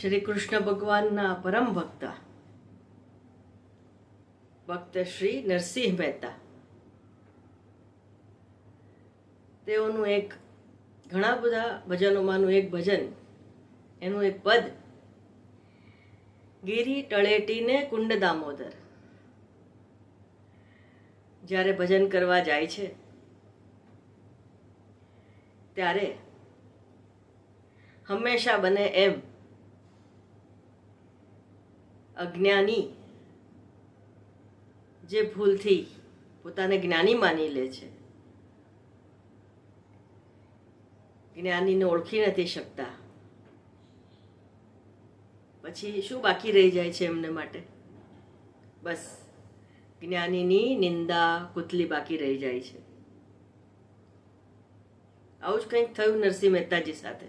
શ્રી કૃષ્ણ ભગવાનના પરમ ભક્ત. ભક્ત શ્રી નરસિંહ મહેતા. તેઓનું એક, ઘણા બધા ભજનોમાંનું એક ભજન, એનું એક પદ, ગિરી તળેટીને કુંડ દામોદર. જ્યારે ભજન કરવા જાય છે, ત્યારે હંમેશા બને એમ અજ્ઞાની જે ભૂલથી પોતાને જ્ઞાની માની લે છે. જ્ઞાનીને ઓળખી નથી શકતા. પછી શું બાકી રહી જાય છે એમને માટે? બસ. જ્ઞાનીની નિંદા કુતલી બાકી રહી જાય છે. આવું જ કંઈક થયું નરસિંહ મહેતાજી સાથે.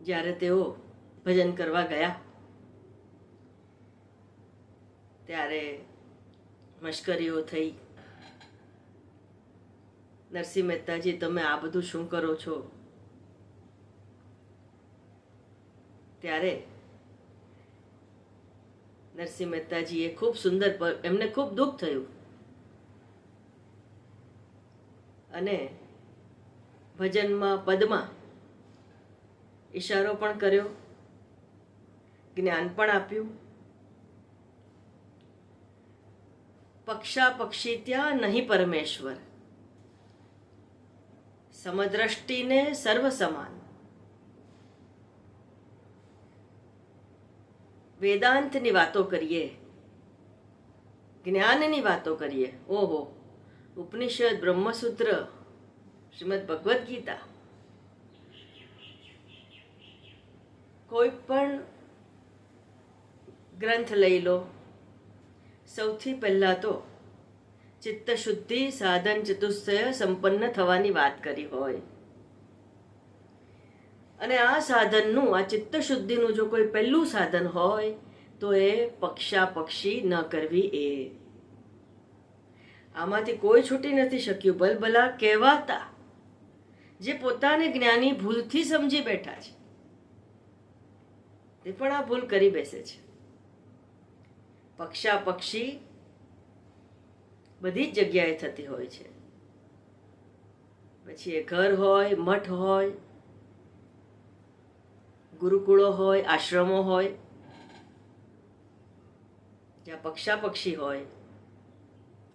જ્યારે તેઓ ભજન કરવા ગયા. ત્યારે મશ્કરીઓ થઈ. નરસિંહ મહેતાજી, તમે આ બધું શું કરો છો? ત્યારે નરસિંહ મહેતાજીએ ખૂબ સુંદર એમને ખૂબ દુઃખ થયું. અને ભજનમાં, પદમાં ઈશારો પણ કર્યો. જ્ઞાન પણ આપ્યું. પક્ષા પક્ષી ત્યાં નહીં પરમેશ્વર. સમદ્રષ્ટિને સર્વ સમાન વેદાંતની વાતો કરીએ. જ્ઞાનની વાતો કરીએ. ઓહો, ઉપનિષદ, બ્રહ્મસૂત્ર, શ્રીમદ ભગવદ્ ગીતા. કોઈ પણ ગ્રંથ લઈ લો. સૌથી પહેલાં તો ચિત્તશુદ્ધિ, સાધન ચતુસ્તય સંપન્ન થવાની વાત કરી હોય. અને આ સાધનનું, આ ચિત્તશુદ્ધિનું જો કોઈ પહેલું સાધન હોય, તો એ પક્ષા પક્ષી ન કરવી એ. આમાંથી કોઈ છૂટી નથી શક્યું. ભલભલા કહેવાતા જે પોતાને જ્ઞાની ભૂલથી સમજી બેઠા છે. તે પણ આ ભૂલ કરી બેસે છે. પક્ષા પક્ષી બધી જ જગ્યાએ થતી હોય છે. પછી એ ઘર હોય, મઠ હોય, ગુરુકુળો હોય, આશ્રમો હોય, જ્યાં પક્ષા પક્ષી હોય,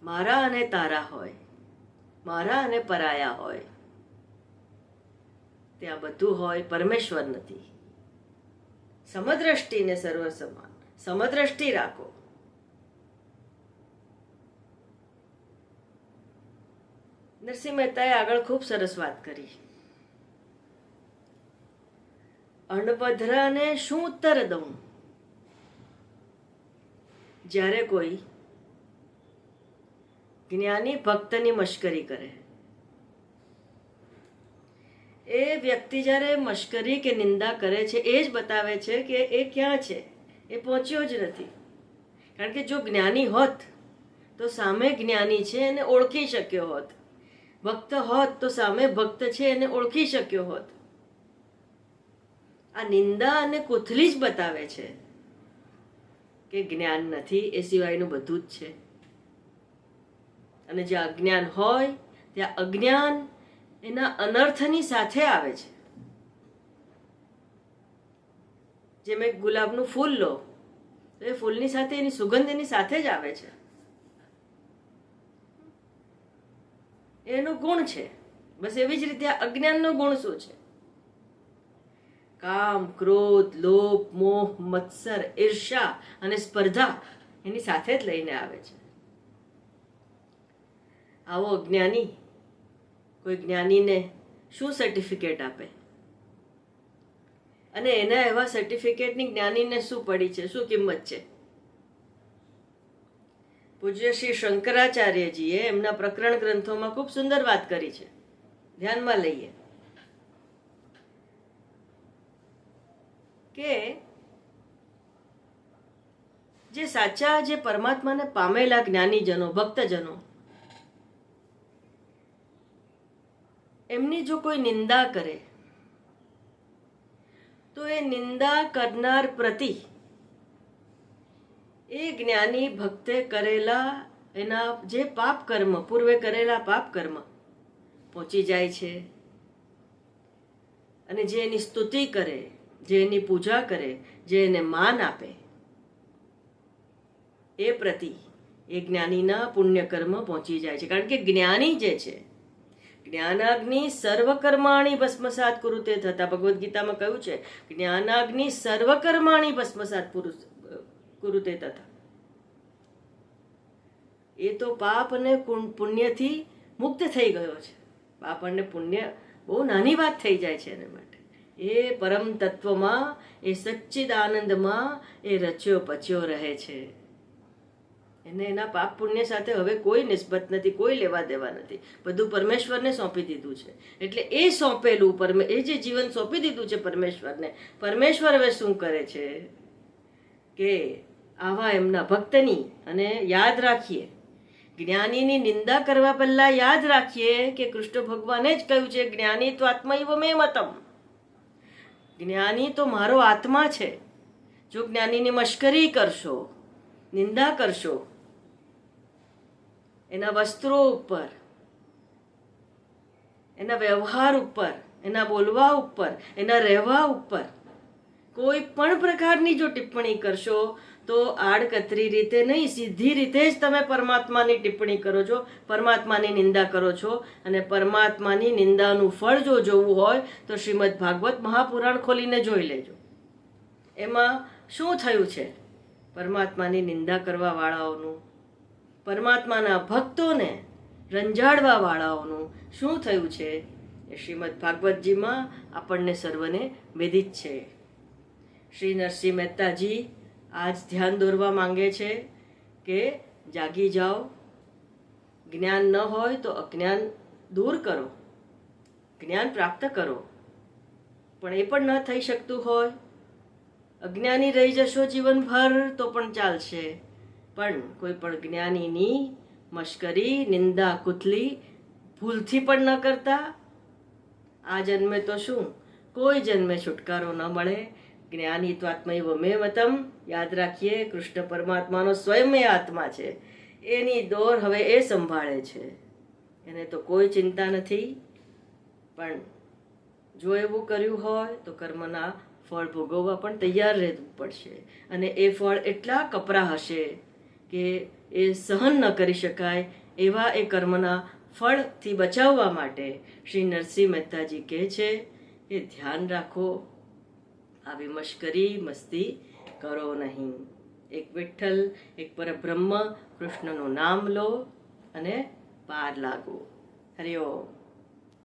મારા અને તારા હોય, મારા અને પરાયા હોય, ત્યાં બધું હોય, પરમેશ્વર નથી. સમદ્રષ્ટિને સર્વ સમાન સમદ્રષ્ટિ રાખો. નરસિંહ મહેતાએ આગળ ખૂબ સરસ વાત કરી. અણબધરાને શું ઉત્તર દઉં? જ્યારે કોઈ જ્ઞાની ભક્તની મશ્કરી કરે. એ વ્યક્તિ જ્યારે મશ્કરી કે નિંદા કરે છે, એ જ બતાવે છે કે એ ક્યાં છે? એ પહોંચ્યો જ નથી. કારણ કે જો જ્ઞાની હોત, તો સામે જ્ઞાની છે એને ઓળખી શક્યો હોત. ભક્ત હોત તો સામે ભક્ત છે એને ઓળખી શક્યો હોત. આ નિંદા અને કોથલી જ બતાવે છે કે જ્ઞાન નથી એ સિવાયનું બધું જ છે. અને જે અજ્ઞાન હોય, ત્યાં અજ્ઞાન એના અનર્થની સાથે આવે છે. જેમ એક ગુલાબનું ફૂલ લો, તો એ ફૂલની સાથે એની સુગંધ એની સાથે જ આવે છે. એનો ગુણ છે. બસ એવી જ રીતે આ અજ્ઞાનનો ગુણ શું છે? કામ, ક્રોધ, લોભ, મોહ, મત્સર ઈર્ષા અને સ્પર્ધા એની સાથે જ લઈને આવે છે. આવો અજ્ઞાની, કોઈ જ્ઞાનીને શું સર્ટિફિકેટ આપે? અને એના એવા સર્ટિફિકેટની જ્ઞાનીને શું પડી છે? શું કિંમત છે? પૂજ્ય શ્રી શંકરાચાર્યજીએ એમના પ્રકરણ ગ્રંથોમાં ખૂબ સુંદર વાત કરી છે. ધ્યાનમાં લઈએ. કે જે સાચા, જે પરમાત્માને પામેલા જ્ઞાનીજનો, ભક્તજનો, એમની જો કોઈ નિંદા કરે, તો એ નિંદા કરનાર પ્રતિ એ જ્ઞાની ભક્તે કરેલા એના જે પાપ કર્મ, પૂર્વે કરેલા પાપ કર્મ પહોંચી જાય છે. અને જે એની સ્તુતિ કરે, જે એની પૂજા કરે, જે એને માન આપે, એ પ્રતિ એ જ્ઞાનીના પુણ્ય કર્મ પહોંચી જાય છે. કારણ કે જ્ઞાની જે છે, જ્ઞાનાગ્નિ સર્વકર્માણી ભસ્મસાત કુરુતે થતા. ભગવદ્ ગીતામાં કહ્યું છે, જ્ઞાનાગ્નિ સર્વકર્માણી ભસ્મસાત પુરુષ કુરુતે તથા. એ તો પાપ અને પુણ્યથી મુક્ત થઈ ગયો છે. પાપ અને પુણ્ય બહુ નાની વાત થઈ જાય છે એને માટે. એ પરમ તત્વમાં, એ સચ્ચિદ આનંદમાં એ રચ્યો પચ્યો રહે છે. એને એના પાપ પુણ્ય સાથે હવે કોઈ નિસ્બત નથી, કોઈ લેવા દેવા નથી. બધું પરમેશ્વરને સોંપી દીધું છે. એટલે એ સોંપેલું પરમે એ જે જીવન સોંપી દીધું છે પરમેશ્વરને, પરમેશ્વર હવે શું કરે છે? કે આવા એમના ભક્તની અને યાદ રાખીએ. જ્ઞાનીની નિંદા કરવા પહેલા યાદ રાખીએ કે કૃષ્ણ ભગવાને જ કહ્યું છે, જ્ઞાની તો આત્મૈવ મે મતમ જ્ઞાની તો મારો આત્મા છે. જો જ્ઞાનીની મશ્કરી કરશો, નિંદા કરશો, એના વસ્ત્રો ઉપર, એના વ્યવહાર ઉપર, એના બોલવા ઉપર, એના રહેવા ઉપર કોઈ પણ પ્રકારની જો ટિપ્પણી કરશો તો આડકતરી રીતે નહીં, સીધી રીતે જ તમે પરમાત્માની ટિપ્પણી કરો છો, પરમાત્માની નિંદા કરો છો અને પરમાત્માની નિંદાનું ફળ જો જોવું હોય તો શ્રીમદ ભાગવત મહાપુરાણ ખોલીને જોઈ લેજો. એમાં શું થયું છે? પરમાત્માની નિંદા કરવા વાળાઓનું પરમાત્માના ભક્તોને રંજાડવા વાળાઓનું શું થયું છે? એ શ્રીમદ ભાગવતજીમાં આપણને સર્વને વિદિત છે. શ્રી નરસિંહ મહેતાજી આજ ધ્યાન દોરવા માંગે છે કે જાગી જાઓ. જ્ઞાન ન હોય તો અજ્ઞાન દૂર કરો. જ્ઞાન પ્રાપ્ત કરો. પણ એ પણ ન થઈ શકતું હોય. અજ્ઞાની રહી જશો જીવનભર તો પણ ચાલશે. પણ કોઈ પણ જ્ઞાનીની મશ્કરી, નિંદા, કુથલી ભૂલથી પણ ન કરતા. આ જન્મે તો શું? કોઈ જન્મે છુટકારો ન મળે. જ્ઞાની તો આત્મૈવ મે યાદ રાખીએ, કૃષ્ણ પરમાત્માનો સ્વયં આત્મા છે. એની દોર હવે એ સંભાળે છે. એને તો કોઈ ચિંતા નથી. પણ જો એવું કર્યું હોય, તો કર્મના ફળ ભોગવવા પણ તૈયાર રહેવું પડશે. અને એ ફળ એટલા કપરા હશે કે એ સહન ન કરી શકાય એવા એ કર્મના ફળથી બચાવવા માટે શ્રી નરસિંહ મહેતાજી કહે છે કે ધ્યાન રાખો આવી મશ્કરી મસ્તી કરો નહીં. એક વિઠ્ઠલ, એક પરબ્રહ્મ કૃષ્ણનું નામ લો અને પાર લાગો. હરિ ઓમ.